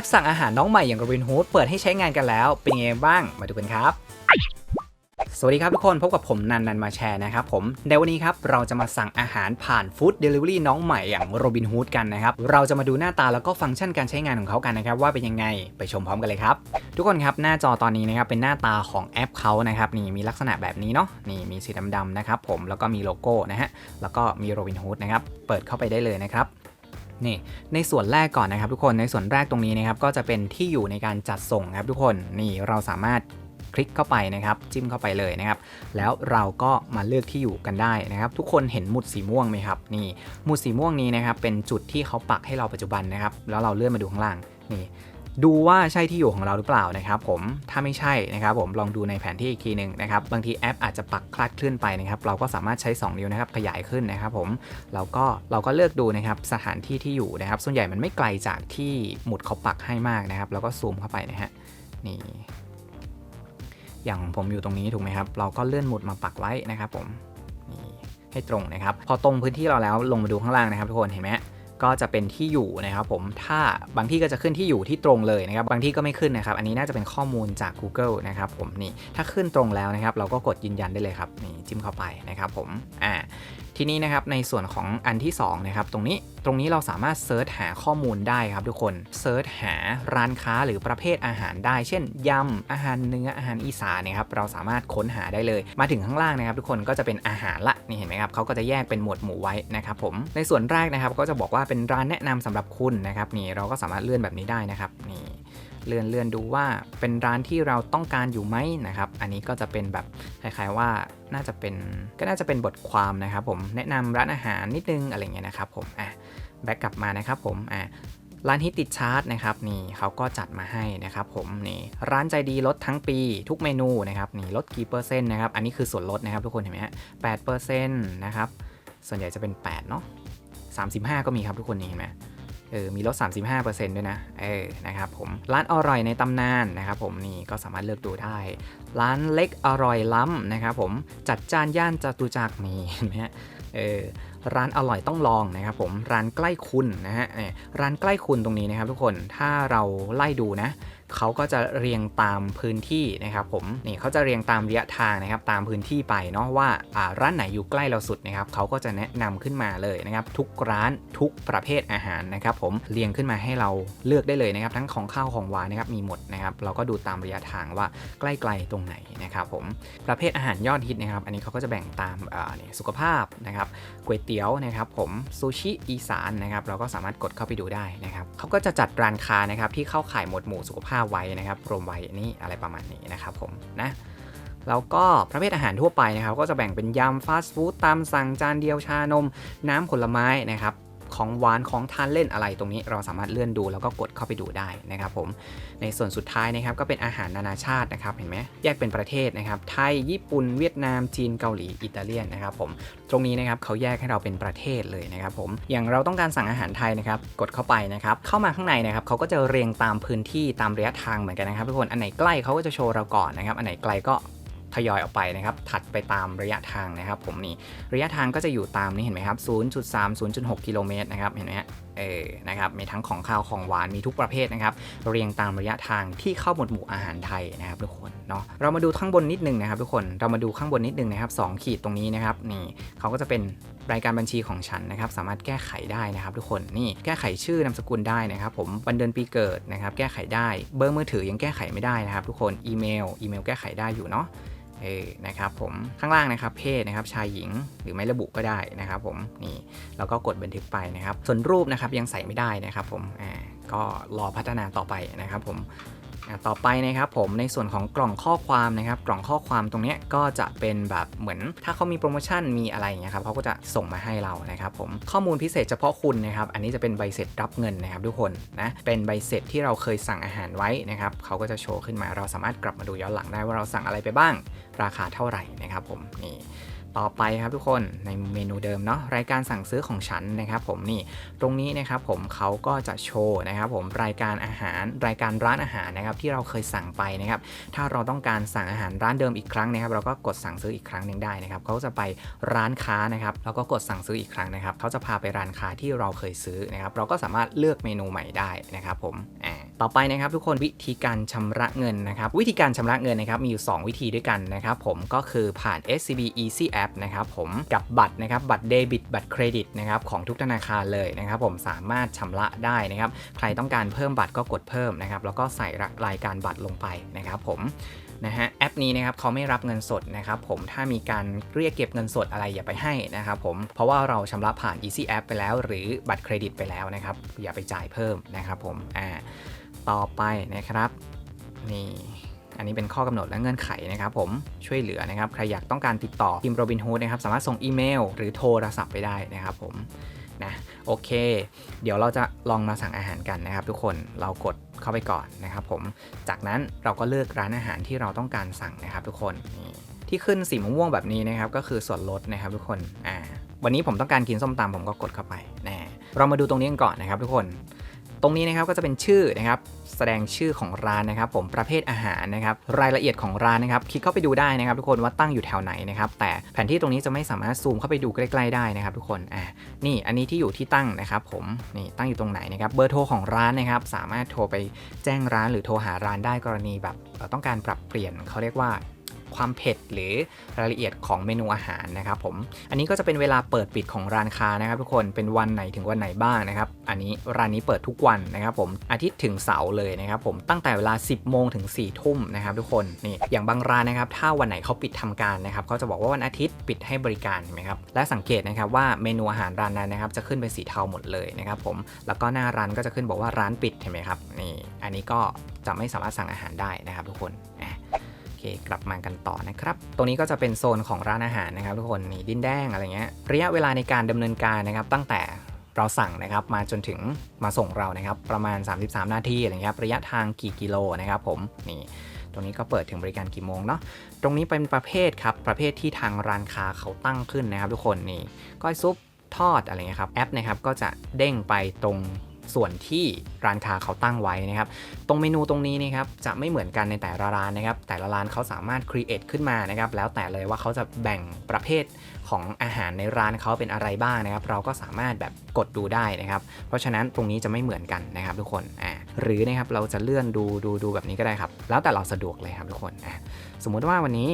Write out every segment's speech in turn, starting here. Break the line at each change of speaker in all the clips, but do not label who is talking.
ปสั่งอาหารน้องใหม่อย่าง Robinhood เปิดให้ใช้งานกันแล้ว เป็นยังไงบ้างมาดูกันครับสวัสดีครับทุกคนพบกับผมนันนันมาแชร์นะครับผมในวันนี้ครับเราจะมาสั่งอาหารผ่านฟู้ดเดลิเวอรี่น้องใหม่อย่าง Robinhood กันนะครับเราจะมาดูหน้าตาแล้วก็ฟังก์ชันการใช้งานของเขากันนะครับว่าเป็นยังไงไปชมพร้อมกันเลยครับ ทุกคนครับหน้าจอตอนนี้นะครับเป็นหน้าตาของแอปเขานะครับนี่มีลักษณะแบบนี้เนาะนี่มีสีดำๆนะครับผมแล้วก็มีโลโก้นะฮะแล้วก็มี Robinhood นะครับเปิดเข้าไปได้เลยนะครับ นี่ในส่วนแรกก่อนนะครับทุกคนในส่วนแรกตรงนี้นะครับก็จะเป็นที่อยู่ในการจัดส่งครับทุกคนนี่เราสามารถคลิกเข้าไปนะครับ จิ้มเข้าไปเลยนะครับ แล้วเราก็มาเลือกที่อยู่กันได้นะครับ ทุกคนเห็นหมุดสีม่วงไหมครับนี่หมุดสีม่วงนี้นะครับเป็นจุดที่เขาปักให้เราปัจจุบันนะครับ แล้วเราเลื่อนมาดูข้างล่างนี่ ดูว่าใช่ที่อยู่ของเราหรือเปล่านะครับผมถ้าไม่ใช่นะครับผมลองดูในแผนที่อีกทีหนึ่งนะครับบางทีแอปอาจจะปักคลาดเคลื่อนไปนะครับเราก็สามารถใช้ 2 นิ้วนะครับขยายขึ้นนะครับผมเราก็เราก็เลือกดูนะครับสถานที่ที่อยู่นะครับ ส่วนใหญ่มันไม่ไกลจากที่หมุดเขาปักให้มากนะครับเราก็ซูมเข้าไปนะฮะนี่อย่างผมอยู่ตรงนี้ถูกไหมครับ เราก็เลื่อนหมุดมาปักไว้นะครับผมนี่ให้ตรงนะครับ พอตรงพื้นที่เราแล้วลงมาดูข้างล่างนะครับทุกคนเห็นไหม ก็จะเป็นที่อยู่นะครับผมถ้าบางที่ก็จะขึ้นที่อยู่ที่ตรงเลยนะครับบางที่ก็ไม่ขึ้นนะครับ อันนี้น่าจะเป็นข้อมูลจาก Google นะครับผมนี่ถ้าขึ้นตรงแล้วนะครับ เราก็กดยืนยันได้เลยครับนี่จิ้มเข้าไปนะครับผมอ่าทีนี้นะครับในส่วนของอันที่2นะครับตรงนี้ รงนี้เราสามารถเซิร์ชหาข้อมูลได้ครับทุกคนเซิร์ชหาร้านค้าหรือประเภทอาหารได้ เช่นยำอาหารเนื้ออาหารอีสานนะครับเราสามารถค้นหาได้เลย มาถึงข้างล่างนะครับ ทุกคนก็จะเป็นอาหารละนี่เห็นไหมครับเขาก็จะแยกเป็นหมวดหมู่ไว้นะครับผมในส่วนแรกนะครับก็จะบอกว่าเป็นร้านแนะนำสำหรับคุณนะครับนี่เราก็สามารถเลื่อนแบบนี้ได้นะครับนี่ เลื่อนเลื่อนดูว่าเป็นร้านที่เราต้องการอยู่ไหมนะครับ อันนี้ก็จะเป็นแบบคล้ายๆว่าน่าจะเป็นก็น่าจะเป็นบทความนะครับ ผมแนะนำร้านอาหารนิดนึงอะไรเงี้ยนะครับผมอะแบ็กกลับมานะครับผมอะร้านฮิตติดชาร์ตนะครับนี่เขาก็จัดมาให้นะครับผมนี่ร้านใจดีลดทั้งปีทุกเมนูนะครับนี่ลดกี่เปอร์เซ็นต์นะครับอันนี้คือส่วนลดนะครับทุกคนเห็นไหมฮะแปดเปอร์เซ็นต์นะครับส่วนใหญ่จะเป็น8เนาะ35 ก็มีครับทุกคนนี่เห็นไหม เออมีลด 35%ด้วยนะ เออนะครับผม ร้านอร่อยในตำนานนะครับผมนี่ก็สามารถเลือกดูได้ ร้านเล็กอร่อยล้ำนะครับผมจัดจานย่านจตุจักรนี่เห็นไหมฮะเออร้านอร่อยต้องลองนะครับผมร้านใกล้คุณนะฮะร้านใกล้คุณตรงนี้นะครับทุกคนถ้าเราไล่ดูนะ เขาก็จะเรียงตามพื้นที่นะครับผมนี่เขาจะเรียงตามระยะทางนะครับตามพื้นที่ไปเนาะว่าอ่าร้านไหนอยู่ใกล้เราสุดนะครับเขาก็จะแนะนำขึ้นมาเลยนะครับทุกร้านทุกประเภทอาหารนะครับผมเรียงขึ้นมาให้เราเลือกได้เลยนะครับทั้งของข้าวของหวานนะครับมีหมดนะครับเราก็ดูตามระยะทางว่าใกล้ ๆ ตรงไหนนะครับผมประเภทอาหารยอดฮิตนะครับอันนี้เขาก็จะแบ่งตามอ่านี่สุขภาพนะครับก๋วยเตี๋ยวนะครับผมซูชิอีสานนะครับเราก็สามารถกดเข้าไปดูได้นะครับเขาก็จะจัดร้านค้านะครับที่เข้าขายหมวดหมู่สุขภาพไว้นะครับรวมไว้นี่อะไรประมาณนี้นะครับผมนะแล้วก็ประเภทอาหารทั่วไปนะครับ ก็จะแบ่งเป็นยำฟาสต์ฟู้ดตามสั่งจานเดียวชานม น้ำผลไม้นะครับ ของหวานของทานเล่นอะไรตรงนี้เราสามารถเลื่อนดูแล้วก็กดเข้าไปดูได้นะครับผมในส่วนสุดท้ายนะครับก็เป็นอาหารนานาชาตินะครับเห็นไหมแยกเป็นประเทศนะครับไทยญี่ปุ่นเวียดนามจีนเกาหลีอิตาเลียนนะครับผมตรงนี้นะครับเขาแยกให้เราเป็นประเทศเลยนะครับผมอย่างเราต้องการสั่งอาหารไทยนะครับกดเข้าไปนะครับเข้ามาข้างในนะครับเขาก็จะเรียงตามพื้นที่ตามระยะทางเหมือนกันนะครับทุกคนอันไหนใกล้เขาก็จะโชว์เราก่อนนะครับอันไหนไกลก็ ทยอยออกไปนะครับ ถัดไปตามระยะทางนะครับ ผมนี่ระยะทางก็จะอยู่ตามนี้เห็นไหมครับ0.3 0.6 กิโลเมตรนะครับเห็นไหมฮะ เออนะครับมีทั้งของข้าวของหวานมีทุกประเภทนะครับ เรียงตามระยะทางที่เข้าหมวดหมู่อาหารไทยนะครับทุกคนเนาะเรามาดูข้างบนนิดนึงนะครับทุกคนเรามาดูข้างบนนิดนึงนะครับสองขีดตรงนี้นะครับนี่เขาก็จะเป็นรายการบัญชีของฉันนะครับสามารถแก้ไขได้นะครับ ทุกคนนี่แก้ไขชื่อนามสกุลได้นะครับ ผมวันเดือนปีเกิดนะครับ แก้ไขได้เบอร์มือถือยังแก้ไขไม่ได้นะครับ ทุกคนอีเมลอีเมลแก้ไขได้อยู่เนาะ เออนะครับผมข้างล่างนะครับเพศนะครับชายหญิงหรือไม่ระบุก็ได้นะครับผมนี่แล้วก็กดบันทึกไปนะครับ ส่วนรูปนะครับยังใส่ไม่ได้นะครับผมอ่าก็รอพัฒนาต่อไปนะครับผมต่อไปนะครับผมในส่วนของกล่องข้อความนะครับ กล่องข้อความตรงนี้ก็จะเป็นแบบเหมือน ถ้าเขามีโปรโมชั่นมีอะไรอย่างเงี้ยครับเขาก็จะส่งมาให้เรานะครับผมข้อมูลพิเศษเฉพาะคุณนะครับ อันนี้จะเป็นใบเสร็จรับเงินนะครับ ทุกคนนะเป็นใบเสร็จที่เราเคยสั่งอาหารไว้นะครับเขาก็จะโชว์ขึ้นมาเราสามารถกลับมาดูย้อนหลังได้ว่าเราสั่งอะไรไปบ้าง ราคาเท่าไหร่นะครับผมนี่ ต่อไปครับทุกคนในเมนูเดิมเนาะรายการสั่งซื้อของฉันนะครับผมนี่ตรงนี้นะครับผมเขาก็จะโชว์นะครับผมรายการอาหารรายการร้านอาหารนะครับที่เราเคยสั่งไปนะครับถ้าเราต้องการสั่งอาหารร้านเดิมอีกครั้งนะครับ เราก็กดสั่งซื้ออีกครั้งหนึ่งได้นะครับเขาจะไปร้านค้านะครับแล้วก็กดสั่งซื้ออีกครั้งนะครับเขาจะพาไปร้านค้าที่เราเคยซื้อนะครับเราก็สามารถเลือกเมนูใหม่ได้นะครับผมอ่าต่อไปนะครับทุกคนวิธีการชำระเงินนะครับวิธีการชำระเงินนะครับมีอยู่ 2 วิธีด้วยกันนะครับผมก็คือผ่าน SCB Easy App นะครับผมกับบัตรนะครับบัตรเดบิตบัตรเครดิตนะครับของทุกธนาคารเลยนะครับผมสามารถชำระได้นะครับใครต้องการเพิ่มบัตรก็กดเพิ่มนะครับแล้วก็ใส่รายการบัตรลงไปนะครับผมนะฮะแอปนี้นะครับเขาไม่รับเงินสดนะครับผมถ้ามีการเรียกเก็บเงินสดอะไรอย่าไปให้นะครับผมเพราะว่าเราชำระผ่าน Easy App ไปแล้ว หรือบัตรเครดิตไปแล้วนะครับอย่าไปจ่ายเพิ่มนะครับผมอ่าต่อไปนะครับนี่ อันนี้เป็นข้อกำหนดและเงื่อนไขนะครับผมช่วยเหลือนะครับใครอยากต้องการติดต่อทีมโรบินฮูดนะครับสามารถส่งอีเมล หรือโทรศัพท์ไปได้นะครับผมนะโอเค เดี๋ยวเราจะลองมาสั่งอาหารกันนะครับ ทุกคนเรากดเข้าไปก่อนนะครับผมจากนั้นเราก็เลือกร้านอาหารที่เราต้องการสั่งนะครับ ทุกคนที่ขึ้นสีม่วงแบบนี้นะครับก็คือส่วนลดนะครับ ทุกคนอ่าวันนี้ผมต้องการกินส้มตำผมก็กดเข้าไปน่เรามาดูตรงนี้กันก่อนนะครับ ทุกคน ตรงนี้นะครับก็จะเป็นชื่อนะครับ แสดงชื่อของร้านนะครับ ผมประเภทอาหารนะครับรายละเอียดของร้านนะครับคลิกเข้าไปดูได้นะครับ ทุกคนว่าตั้งอยู่แถวไหนนะครับแต่แผนที่ตรงนี้จะไม่สามารถซูมเข้าไปดูใกล้ๆได้นะครับ ทุกคนอ่านี่อันนี้ที่อยู่ที่ตั้งนะครับ ผมนี่ตั้งอยู่ตรงไหนนะครับเบอร์โทรของร้านนะครับสามารถโทรไปแจ้งร้านหรือโทรหาร้านได้กรณีแบบเอ่อต้องการปรับเปลี่ยนเขาเรียกว่า ความเผ็ดหรือรายละเอียดของเมนูอาหารนะครับผมอันนี้ก็จะเป็นเวลาเปิดปิดของร้านค้านะครับ ทุกคนเป็นวันไหนถึงวันไหนบ้างนะครับ อันนี้ร้านนี้เปิดทุกวันนะครับ ผมอาทิตย์ถึงเสาร์เลยนะครับ ผมตั้งแต่เวลา 10โมงถึง4ทุ่มนะครับ ทุกคนนี่อย่างบางร้านนะครับถ้าวันไหนเขาปิดทำการนะครับเขาจะบอกว่าวันอาทิตย์ปิดให้บริการเห็นไหมครับและสังเกตนะครับว่าเมนูอาหารร้านนั้นนะครับจะขึ้นเป็นสีเทาหมดเลยนะครับผมแล้วก็หน้าร้านก็จะขึ้นบอกว่าร้านปิดเห็นไหมครับนี่อันนี้ก็จะไม่สามารถสั่งอาหารได้นะครับทุกคน เคกลับมากันต่อนะครับ ตรงนี้ก็จะเป็นโซนของร้านอาหารนะครับทุกคนนี่ดินแดงอะไรเงี้ยระยะเวลาในการดำเนินการนะครับ ตั้งแต่เราสั่งนะครับมาจนถึงมาส่งเรานะครับประมาณ 33 นาทีอะไรเงี้ยครับระยะทางกี่กิโลนะครับผมนี่ตรงนี้ก็เปิดถึงบริการกี่โมงเนาะ ตรงนี้เป็นประเภทครับ ประเภทที่ทางร้านค้าเขาตั้งขึ้นนะครับ ทุกคนนี่ก้อยซุปทอดอะไรเงี้ยครับ แอปนะครับก็จะเด้งไปตรง ส่วนที่ร้านค้าเขาตั้งไว้นะครับ ตรงเมนูตรงนี้นะครับจะไม่เหมือนกันในแต่ละร้านนะครับ แต่ละร้านเขาสามารถ create ขึ้นมานะครับ แล้วแต่เลยว่าเขาจะแบ่งประเภทของอาหารในร้านเขาเป็นอะไรบ้างนะครับ เราก็สามารถแบบกดดูได้นะครับ เพราะฉะนั้นตรงนี้จะไม่เหมือนกันนะครับทุกคนอ่าหรือนะครับเราจะเลื่อนดูดูดูแบบนี้ก็ได้ครับ แล้วแต่เราสะดวกเลยครับทุกคนอะสมมุติว่าวันนี้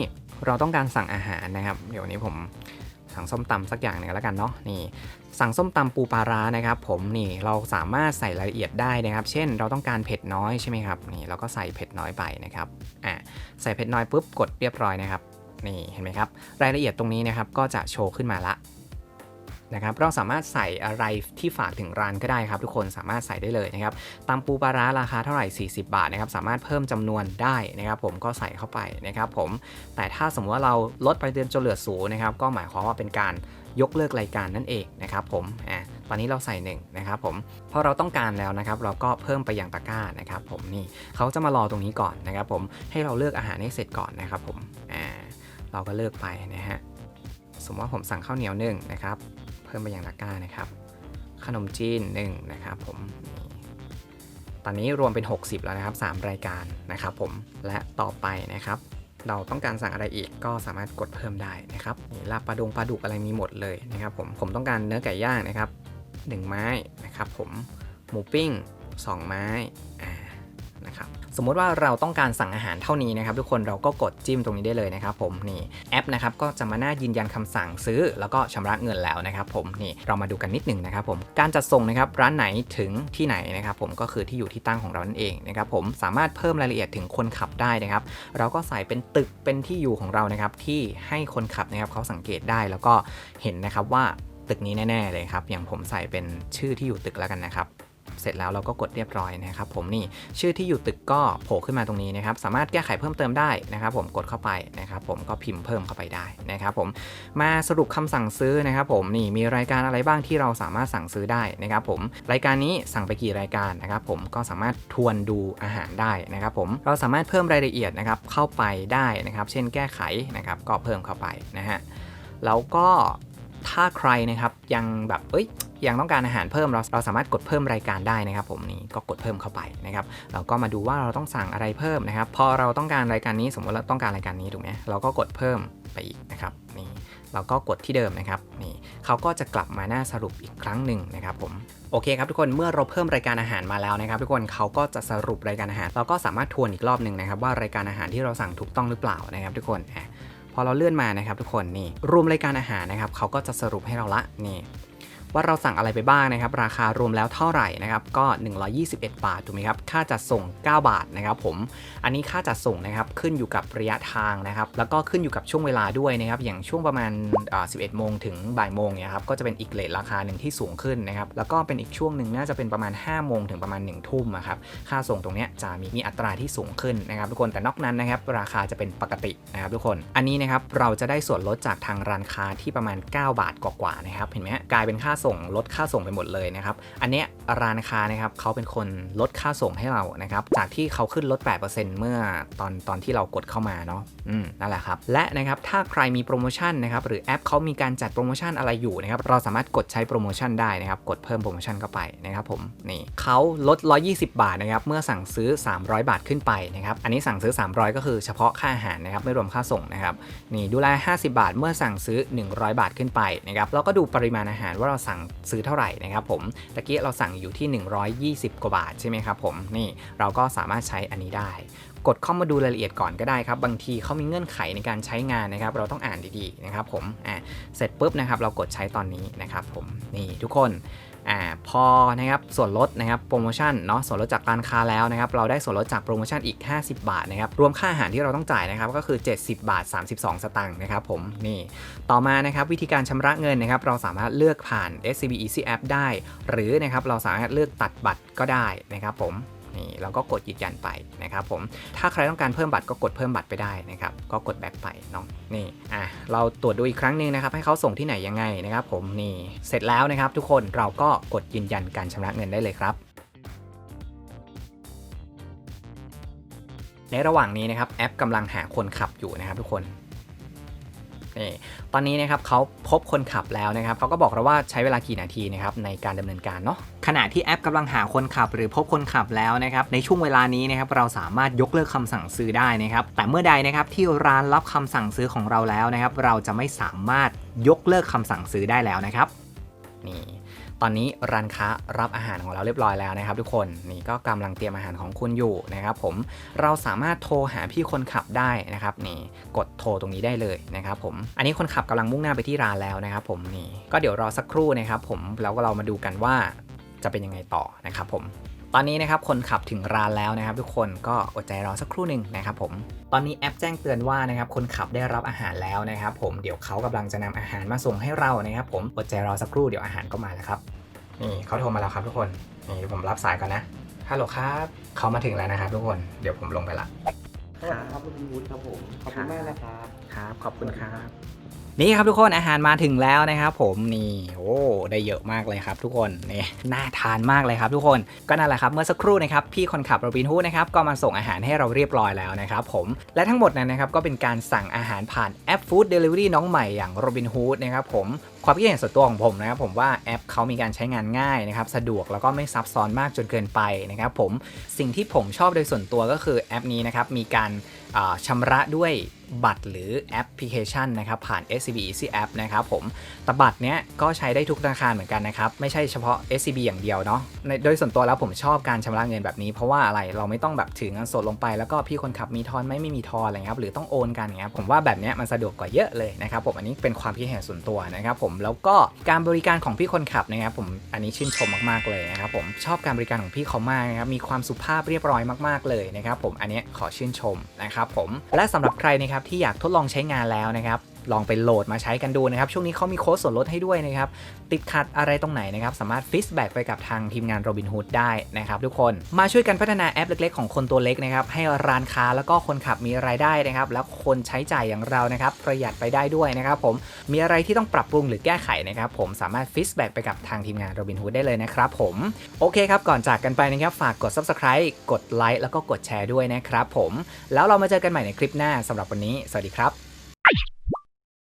เราต้องการสั่งอาหารนะครับ เดี๋ยววันนี้ผม สั่งส้มตำสักอย่างหนึ่งแล้วกันเนาะนี่สั่งส้มตำปูปลาร้านะครับ ผมนี่เราสามารถใส่รายละเอียดได้นะครับ เช่น เราต้องการเผ็ดน้อยใช่ไหมครับนี่เราก็ใส่เผ็ดน้อยไปนะครับอ่าใส่เผ็ดน้อยปุ๊บกดเรียบร้อยนะครับนี่เห็นไหมครับ รายละเอียดตรงนี้นะครับก็จะโชว์ขึ้นมาละ นะครับเราสามารถใส่อะไรที่ฝากถึงร้านก็ได้ครับ ทุกคนสามารถใส่ได้เลยนะครับตำปูปลาร้าราคาเท่าไหร่ 40 บาทนะครับสามารถเพิ่มจำนวนได้นะครับ ผมก็ใส่เข้าไปนะครับผมแต่ถ้าสมมติว่าเราลดไปริมาณจนเหลือศูนย์นะครับก็หมายความว่าเป็นการยกเลิกรายการนั่นเองนะครับผมอะตอนนี้เราใส่หนึ่งนะครับผมพอเราต้องการแล้วนะครับ เราก็เพิ่มไปยังตะกร้านะครับ ผมนี่เขาจะมารอตรงนี้ก่อนนะครับ ผมให้เราเลือกอาหารให้เสร็จก่อนนะครับ ผมอ่าเราก็เลือกไปนะฮะสมมติว่าผมสั่งข้าวเหนียวหนึ่งนะครับ พิ่มไปยังตะกร้านะครับ ขนมจีนหนึ่งนะครับผมตอนนี้รวมเป็น 60 แล้วนะครับ 3 รายการนะครับผมและต่อไปนะครับ เราต้องการสั่งอะไรอีกก็สามารถกดเพิ่มได้นะครับลาบปลาดงปลาดุกอะไรมีหมดเลยนะครับ ผมผมต้องการเนื้อไก่ย่างนะครับ 1 ไม้นะครับ ผมหมูปิ้ง 2 ไม้อ่า นะครับสมมติว่าเราต้องการสั่งอาหารเท่านี้นะครับทุกคนเราก็กดจิ้มตรงนี้ได้เลยนะครับผมนี่แอปนะครับก็จะมาหน้ายืนยันคำสั่งซื้อ แล้วก็ชำระเงินแล้วนะครับผมนี่เรามาดูกันนิดหนึ่งนะครับผมการจัดส่งนะครับร้านไหนถึงที่ไหนนะครับผมก็คือที่อยู่ที่ตั้งของเรานั่นเองนะครับผมสามารถเพิ่มรายละเอียดถึงคนขับได้นะครับ เราก็ใส่เป็นตึกเป็นที่อยู่ของเรานะครับที่ให้คนขับนะครับเขาสังเกตได้แล้วก็เห็นนะครับว่าตึกนี้แน่ ๆ เลยครับ อย่างผมใส่เป็นชื่อที่อยู่ตึกแล้วกันนะครับ เสร็จแล้วเราก็กดเรียบร้อยนะครับผมนี่ชื่อที่อยู่ตึกก็โผล่ขึ้นมาตรงนี้นะครับสามารถแก้ไขเพิ่มเติมได้นะครับ ผมกดเข้าไปนะครับ ผมก็พิมพ์เพิ่มเข้าไปได้นะครับ ผมมาสรุปคำสั่งซื้อนะครับ ผมนี่มีรายการอะไรบ้างที่เราสามารถสั่งซื้อได้นะครับ ผมรายการนี้สั่งไปกี่รายการนะครับ ผมก็สามารถทวนดูอาหารได้นะครับ ผมเราสามารถเพิ่มรายละเอียดนะครับเข้าไปได้นะครับ เช่นแก้ไขนะครับ ก็เพิ่มเข้าไปนะฮะแล้วก็ถ้าใครนะครับยังแบบเอ้ย ยังต้องการอาหารเพิ่มเราเราสามารถกดเพิ่มรายการได้นะครับผมนี่ก็กดเพิ่มเข้าไปนะครับเราก็มาดูว่าเราต้องสั่งอะไรเพิ่มนะครับ พอเราต้องการรายการนี้สมมติเราต้องการรายการนี้ถูกไหมเราก็กดเพิ่มไปอีกนะครับนี่เราก็กดที่เดิมนะครับนี่เขาก็จะกลับมาหน้าสรุปอีกครั้งหนึ่งนะครับผมโอเคครับทุกคนเมื่อเราเพิ่มรายการอาหารมาแล้วนะครับ ทุกคนเขาก็จะสรุปรายการอาหาร เราก็สามารถทวนอีกรอบหนึ่งนะครับ ว่ารายการอาหารที่เราสั่งถูกต้องหรือเปล่านะครับ ทุกคนพอเราเลื่อนมานะครับ ทุกคนนี่รวมรายการอาหารนะครับเขาก็จะสรุปให้เราละนี่ ว่าเราสั่งอะไรไปบ้างนะครับ ราคารวมแล้วเท่าไหร่นะครับ ก็ 121 บาทถูกไหมครับ ค่าจัดส่ง 9 บาทนะครับผม อันนี้ค่าจัดส่งนะครับขึ้นอยู่กับระยะทางนะครับ แล้วก็ขึ้นอยู่กับช่วงเวลาด้วยนะครับ อย่างช่วงประมาณ 11 โมงถึงบ่ายโมงเนี่ยครับ ก็จะเป็นอีกเลทราคาหนึ่งที่สูงขึ้นนะครับ แล้วก็เป็นอีกช่วงหนึ่งน่าจะเป็นประมาณ 5 โมงถึงประมาณ 1 ทุ่มอะครับ ค่าส่งตรงเนี้ยจะมีมีอัตราที่สูงขึ้นนะครับ ทุกคน แต่นอกนั้นนะครับราคาจะเป็นปกตินะครับทุกคน อันนี้นะครับเราจะได้ส่วนลดจากทางร้านค้าที่ประมาณ 9 บาทกว่าๆนะครับ เห็นไหมกลายเป็นค่าส่งลดค่าส่งไปหมดเลยนะครับ อันเนี้ยร้านค้านะครับเขาเป็นคนลดค่าส่งให้เรานะครับจากที่เขาขึ้นลด 8%เมื่อตอนตอนที่เรากดเข้ามาเนาะอืมนั่นแหละครับและนะครับถ้าใครมีโปรโมชั่นนะครับหรือแอปเขามีการจัดโปรโมชั่นอะไรอยู่นะครับเราสามารถกดใช้โปรโมชั่นได้นะครับกดเพิ่มโปรโมชั่นเข้าไปนะครับผมนี่เขาลด 120 บาทนะครับเมื่อสั่งซื้อ 300 บาทขึ้นไปนะครับอันนี้สั่งซื้อ 300 ก็คือเฉพาะค่าอาหารนะครับไม่รวมค่าส่งนะครับนี่ดูแล50 บาท เมื่อสั่งซื้อ 100 บาทขึ้นไปนะครับแล้วก็ดูปริมาณอาหารว่าเราสั่งซื้อเท่าไหร่นะครับผมตะกี้เราสั่งอยู่ที่ 120 กว่าบาทใช่ไหมครับผมนี่เราก็สามารถใช้อันนี้ได้ กดเข้ามาดูรายละเอียดก่อนก็ได้ครับ บางทีเขามีเงื่อนไขในการใช้งานนะครับ เราต้องอ่านดีๆนะครับผมอ่าเสร็จปุ๊บนะครับ เรากดใช้ตอนนี้นะครับผมนี่ทุกคน อ่าพอนะครับส่วนลดนะครับโปรโมชั่นเนาะส่วนลดจากร้านค้าแล้วนะครับเราได้ส่วนลดจากโปรโมชั่นอีก 50 บาทนะครับรวมค่าอาหารที่เราต้องจ่ายนะครับก็คือ 70 บาท 32 สตางค์นะครับผมนี่ต่อมานะครับวิธีการชำระเงินนะครับเราสามารถเลือกผ่าน SCB Easy App ได้ หรือนะครับเราสามารถเลือกตัดบัตรก็ได้นะครับผม นี่เราก็กดยืนยันไปนะครับผมถ้าใครต้องการเพิ่มบัตรก็กดเพิ่มบัตรไปได้นะครับก็กดแบ็คไปเนาะนี่อะเราตรวจดูอีกครั้งหนึ่งนะครับให้เขาส่งที่ไหนยังไงนะครับผมนี่เสร็จแล้วนะครับ ทุกคนเราก็กดยืนยันการชำระเงินได้เลยครับในระหว่างนี้นะครับแอปกำลังหาคนขับอยู่นะครับทุกคน นี่ตอนนี้นะครับเขาพบคนขับแล้วนะครับเขาก็บอกเราว่าใช้เวลากี่นาทีนะครับในการดำเนินการเนาะขณะที่แอปกำลังหาคนขับหรือพบคนขับแล้วนะครับในช่วงเวลานี้นะครับเราสามารถยกเลิกคำสั่งซื้อได้นะครับแต่เมื่อใดนะครับที่ร้านรับคำสั่งซื้อของเราแล้วนะครับเราจะไม่สามารถยกเลิกคำสั่งซื้อได้แล้วนะครับนี่ ตอนนี้ร้านค้ารับอาหารของเราเรียบร้อยแล้วนะครับ ทุกคนนี่ก็กำลังเตรียมอาหารของคุณอยู่นะครับผมเราสามารถโทรหาพี่คนขับได้นะครับนี่กดโทรตรงนี้ได้เลยนะครับผมอันนี้คนขับกำลังมุ่งหน้าไปที่ร้านแล้วนะครับผมนี่ก็เดี๋ยวรอสักครู่นะครับผมแล้วก็เรามาดูกันว่าจะเป็นยังไงต่อนะครับผม ตอนนี้นะครับคนขับถึงร้านแล้วนะครับ ทุกคนก็อดใจรอสักครู่หนึ่งนะครับผมตอนนี้แอปแจ้งเตือนว่านะครับคนขับได้รับอาหารแล้วนะครับ ผมเดี๋ยวเขากำลังจะนำอาหารมาส่งให้เรานะครับ ผมอดใจรอสักครู่เดี๋ยวอาหารก็มาแล้วครับนี่เขาโทรมาแล้วครับทุกคนนี่เดี๋ยวผมรับสายก่อนนะฮัลโหลครับเขามาถึงแล้วนะครับ ทุกคนเดี๋ยวผมลงไปละ
สวัสดีครับคุณวุฒิครับผมขอบคุณมากนะครับ
ครับขอบคุณครับ นี่ครับทุกคนอาหารมาถึงแล้วนะครับผมนี่โอ้ได้เยอะมากเลยครับ ทุกคนนี่น่าทานมากเลยครับทุกคนก็นั่นแหละครับเมื่อสักครู่นะครับพี่คนขับโรบินฮูดนะครับก็มาส่งอาหารให้เราเรียบร้อยแล้วนะครับผมและทั้งหมดนั้นนะครับก็เป็นการสั่งอาหารผ่านแอปฟู้ดเดลิเวอรี่น้องใหม่อย่างโรบินฮูดนะครับผมความคิดเห็นส่วนตัวของผมนะครับผมว่าแอปเขามีการใช้งานง่ายนะครับสะดวกแล้วก็ไม่ซับซ้อนมากจนเกินไปนะครับผมสิ่งที่ผมชอบโดยส่วนตัวก็คือแอปนี้นะครับมีการอ่าระด้วย บัตรหรือแอปพลิเคชันนะครับผ่าน SCB Easy App นะครับผมแต่บัตรเนี้ยก็ใช้ได้ทุกธนาคารเหมือนกันนะครับ ไม่ใช่เฉพาะ SCB อย่างเดียวเนาะในโดยส่วนตัวแล้วผมชอบการชำระเงินแบบนี้ เพราะว่าอะไรเราไม่ต้องแบบถือเงินสดลงไป แล้วก็พี่คนขับมีทอนไหม่ไม่มีทอนอะไรครับหรือต้องโอนกันอย่างเงี้ยผมว่าแบบเนี้ยมันสะดวกกว่าเยอะเลยนะครับผมอันนี้เป็นความคิดเห็นส่วนตัวนะครับผมแล้วก็การบริการของพี่คนขับนะครับผมอันนี้ชื่นชมมากๆเลยนะครับผมชอบการบริการของพี่เขามากนะครับมีความสุภาพเรียบร้อยมากๆเลยนะครับผมอันนี้ขอชื่นชมนะครับผมและสำหรับใครนะครับที่อยากทดลองใช้งานแล้วนะครับ ลองไปโหลดมาใช้กันดูนะครับ ช่วงนี้เขามีโค้ดส่วนลดให้ด้วยนะครับ ติดขัดอะไรตรงไหนนะครับ สามารถฟีดแบ็กไปกับทางทีมงานโรบินฮูดได้นะครับทุกคนมาช่วยกันพัฒนาแอปเล็กๆ ของคนตัวเล็กนะครับ ให้ร้านค้าแล้วก็คนขับมีรายได้นะครับ แล้วคนใช้จ่ายอย่างเรานะครับ ประหยัดไปได้ด้วยนะครับผมมีอะไรที่ต้องปรับปรุงหรือแก้ไขนะครับ ผมสามารถฟีดแบ็กไปกับทางทีมงานโรบินฮูดได้เลยนะครับผมโอเคครับก่อนจากกันไปนะครับฝากกด subscribe กดไลค์แล้วก็กดแชร์ด้วยนะครับผมแล้วเรามาเจอกันใหม่ในคลิปหน้าสำหรับวันนี้ สวัสดีครับ